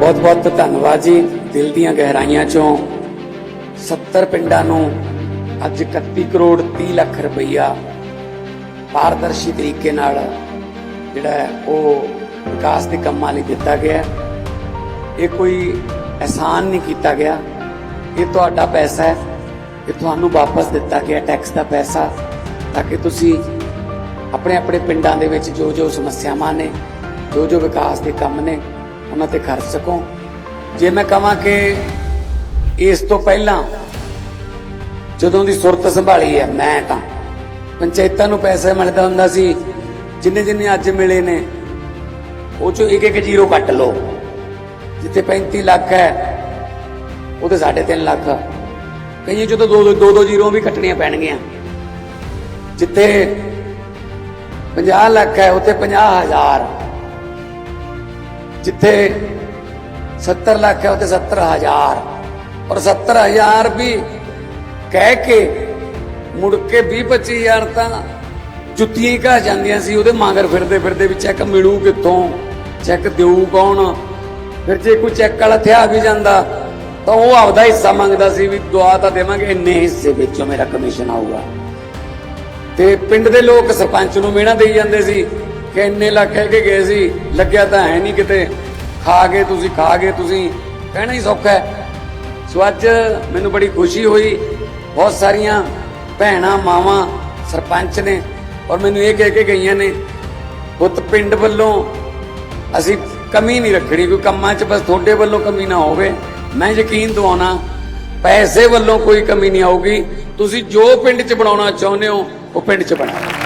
ਬਹੁਤ ਬਹੁਤ ਧੰਨਵਾਦ ਜੀ। ਦਿਲ ਦੀਆਂ ਗਹਿਰਾਈਆਂ ਚੋਂ 70 ਪਿੰਡਾਂ ਨੂੰ ਅੱਜ 31 ਕਰੋੜ 30 ਲੱਖ ਰੁਪਈਆ ਪਾਰਦਰਸ਼ੀ ਤਰੀਕੇ ਨਾਲ ਜਿਹੜਾ ਉਹ ਵਿਕਾਸ ਦੇ ਕੰਮਾਂ ਲਈ ਦਿੱਤਾ ਗਿਆ ਇਹ ਕੋਈ ਅਹਿਸਾਨ ਨਹੀਂ ਕੀਤਾ ਗਿਆ। ਇਹ ਤੁਹਾਡਾ ਪੈਸਾ ਹੈ। ਇਹ ਤੁਹਾਨੂੰ ਵਾਪਸ ਦਿੱਤਾ ਗਿਆ ਟੈਕਸ ਦਾ ਪੈਸਾ ਤਾਂ ਕਿ ਤੁਸੀਂ ਆਪਣੇ ਆਪਣੇ ਪਿੰਡਾਂ ਦੇ ਵਿੱਚ ਜੋ ਜੋ ਸਮੱਸਿਆਵਾਂ ਨੇ ਜੋ ਜੋ ਵਿਕਾਸ ਦੇ ਕੰਮ ਨੇ ਉਹਨਾਂ ਤੇ ਖਰਚ ਸਕੋ। ਜੇ ਮੈਂ ਕਹਾਂ ਕਿ ਇਸ ਤੋਂ ਪਹਿਲਾਂ ਜਦੋਂ ਦੀ ਸੁਰਤ ਸੰਭਾਲੀ ਹੈ, ਮੈਂ ਤਾਂ ਪੰਚਾਇਤਾਂ ਨੂੰ ਪੈਸੇ ਮਿਲਦਾ ਹੁੰਦਾ ਸੀ, ਜਿੰਨੇ ਜਿੰਨੇ ਅੱਜ ਮਿਲੇ ਨੇ, ਉਹ ਚੋਂ ਇੱਕ ਇੱਕ ਜ਼ੀਰੋ ਕੱਟ ਲਓ। ਜਿੱਥੇ 35 ਲੱਖ ਹੈ ਉਹਦੇ 3.5 ਲੱਖ ਕਈਆਂ ਜਦੋਂ ਦੋ ਦੋ ਦੋ ਦੋ ਜ਼ੀਰੋ ਵੀ ਕੱਟਣੀਆਂ ਪੈਣਗੀਆਂ। ਜਿੱਥੇ 50 ਲੱਖ ਹੈ, ਉੱਥੇ 50000 ਜਿੱਥੇ 70 ਲੱਖ ਹੈ, ਉੱਥੇ 70000 ਔਰ 70000 ਵੀ ਕਹਿ ਕੇ ਮੁੜ ਕੇ 20 25000 ਤਾਂ ਜੁੱਤੀਆਂ ਹੀ ਘਾ ਜਾਂਦੀਆਂ ਸੀ, ਉਹਦੇ ਮਗਰ ਫਿਰਦੇ ਫਿਰਦੇ ਵੀ ਚੈੱਕ ਮਿਲੂ ਕਿੱਥੋਂ? ਚੈੱਕ ਦੇਊ ਕੌਣ? ਫਿਰ ਜੇ ਕੋਈ ਚੈੱਕ ਵਾਲਾ ਥਿਆ ਵੀ ਜਾਂਦਾ, ਤਾਂ ਉਹ ਆਪਦਾ ਹਿੱਸਾ ਮੰਗਦਾ ਸੀ ਵੀ ਦੁਆ ਤਾਂ ਦੇਵਾਂਗੇ, ਇੰਨੇ ਹਿੱਸੇ ਵਿੱਚੋਂ ਮੇਰਾ ਕਮਿਸ਼ਨ ਆਊਗਾ। ਤੇ ਪਿੰਡ ਦੇ ਲੋਕ ਸਰਪੰਚ ਨੂੰ ਮਿਹਣਾ ਦੇਈ ਜਾਂਦੇ ਸੀ ਕਿ ਇੰਨੇ ਲੱਖ ਕਹਿ ਕੇ ਗਏ ਸੀ, ਲੱਗਿਆ ਤਾਂ ਹੈ ਨਹੀਂ ਕਿਤੇ। ਖਾ ਗਏ ਤੁਸੀਂ, ਖਾ ਗਏ ਤੁਸੀਂ, ਕਹਿਣਾ ਹੀ ਸੌਖਾ ਹੈ। ਸੋ ਅੱਜ ਮੈਨੂੰ ਬੜੀ ਖੁਸ਼ੀ ਹੋਈ, ਬਹੁਤ ਸਾਰੀਆਂ ਭੈਣਾਂ, ਮਾਵਾਂ, ਸਰਪੰਚ ਨੇ ਔਰ ਮੈਨੂੰ ਇਹ ਕਹਿ ਕੇ ਗਈਆਂ ਨੇ, ਪੁੱਤ, ਪਿੰਡ ਵੱਲੋਂ ਅਸੀਂ ਕਮੀ ਨਹੀਂ ਰੱਖਣੀ, ਕੋਈ ਕੰਮਾਂ 'ਚ ਬਸ ਤੁਹਾਡੇ ਵੱਲੋਂ ਕਮੀ ਨਾ ਹੋਵੇ। ਮੈਂ ਯਕੀਨ ਦਿਵਾਉਣਾ, ਪੈਸੇ ਵੱਲੋਂ ਕੋਈ ਕਮੀ ਨਹੀਂ ਆਊਗੀ। ਤੁਸੀਂ ਜੋ ਪਿੰਡ 'ਚ ਬਣਾਉਣਾ ਚਾਹੁੰਦੇ ਹੋ, ਉਹ ਪਿੰਡ 'ਚ ਬਣਾਓ